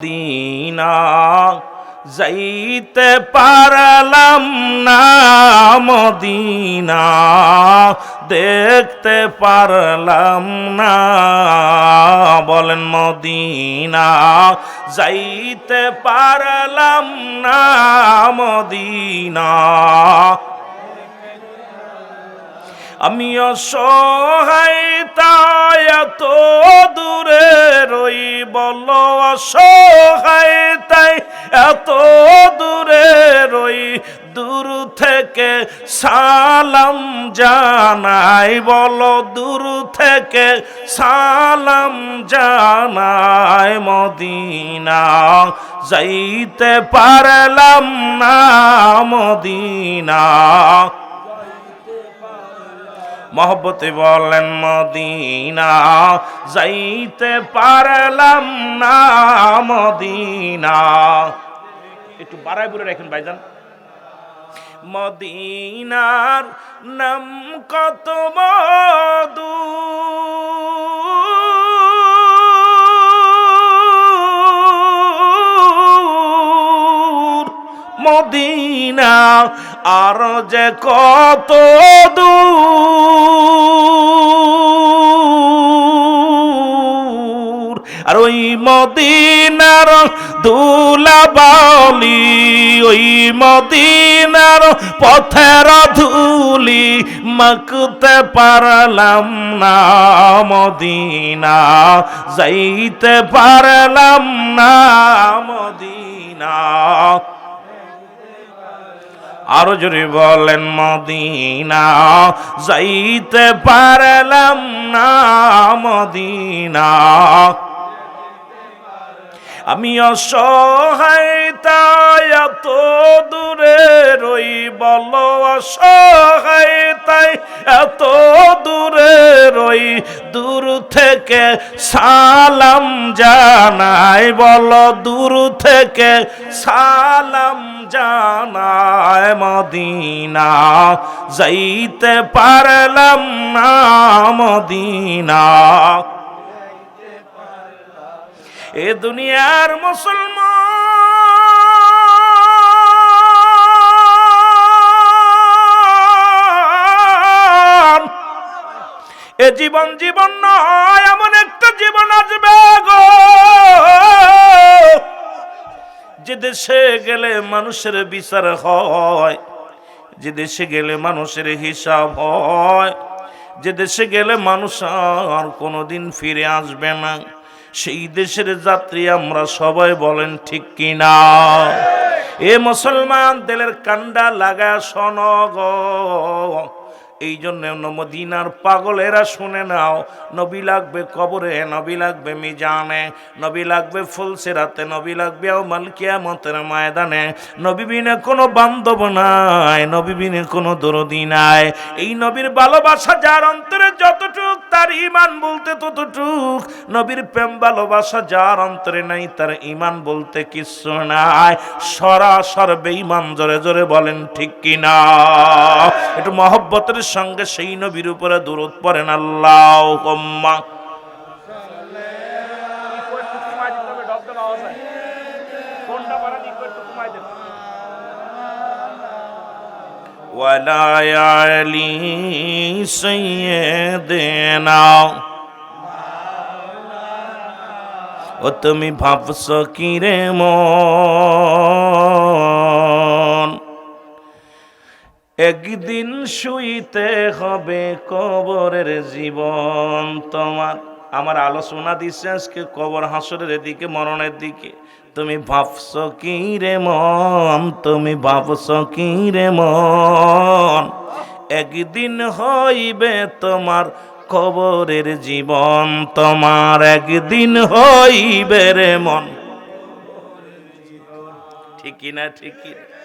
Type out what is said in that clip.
Medina, যাইতে পারলাম না মদিনা, দেখতে পারলাম না। বলেন মদিনা, যাইতে পারলাম না মদিনা। আমি অসহায় এত দূরে রই বল অসহায় দূর থেকে সালাম জানাই, বল দূর থেকে সালাম জানাই মদিনা। যাইতে পারলাম না মদিনা। মহব্বতে বলেন মদিনা। যাইতে পারলাম না মদিনা। একটু বাড়াই বুড়ে রাখেন ভাইজান। মদিনার নাম কত মধু। মদিনা আর যে কত দূর। আর ওই মদিনার দুলাবালি ওই মদিনার পথের ধুলি মাকতে পারলাম না, মদিনা যাইতে পারলাম না, মদিনা। আরও জোরে বলেন, মদিনা যাইতে পারলাম না, মদিনা। আমি অসহায়, তাই এত দূরে রই, বল অসহায়, তাই এত দূরে রই, দূর থেকে সালাম জানাই, বল দূর থেকে সালাম জানায় মদিনা যাইতে পারলাম না, মদিনা। এ দুনিয়ার মুসলমান। এ জীবন জীবন নয়, এমন একটা জীবন আসবে গো। যে দেশে গেলে মানুষের বিচার হয়, যে দেশে গেলে মানুষের হিসাব হয়, যে দেশে গেলে মানুষ আর কোনোদিন ফিরে আসবে না। সেই দেশের যাত্রী আমরা সবাই বলেন ঠিক কিনা? এ মুসলমান দিলের কান্ডা লাগা শোনগ এই জন্য মদিনার পাগলেরা শুনে নাও, নবী লাগবে কবরে, নবী লাগবে মিজানে, নবী লাগবে ফুলসেরাতে, নবী লাগবে মালকিয়ামতের ময়দানে। নবী বিনে কোনো বান্ধব নাই, নবী বিনে কোনো দরদি নাই। এই নবীর ভালোবাসা যার অন্তরে যতটুক, তার ইমান বলতে ততটুক। নবীর প্রেম, ভালোবাসা যার অন্তরে নাই, তার ইমান বলতে কিছু নাই। সরাসর বেঈমান জোরে জোরে বলেন, ঠিক কিনা একটু মহব্বতের সঙ্গে সেই নবীর উপরে দূরত পড়েন আল্লাহ ولا يعلي سيدنا ও তুমি ভাবছ কি রে মন একদিন শুইতে হবে কবরের জীবন তোমার আমার আলোচনা দিচ্ছে আজকে, কবর হাসরের দিকে মরণের দিকে। তুমি ভাবছ কি রে মন? তুমি ভাবছ কি রে মন? একদিন হইবে তোমার কবরের জীবন, তোমার একদিন হইবে রে মন। ঠিকই না ঠিকই না।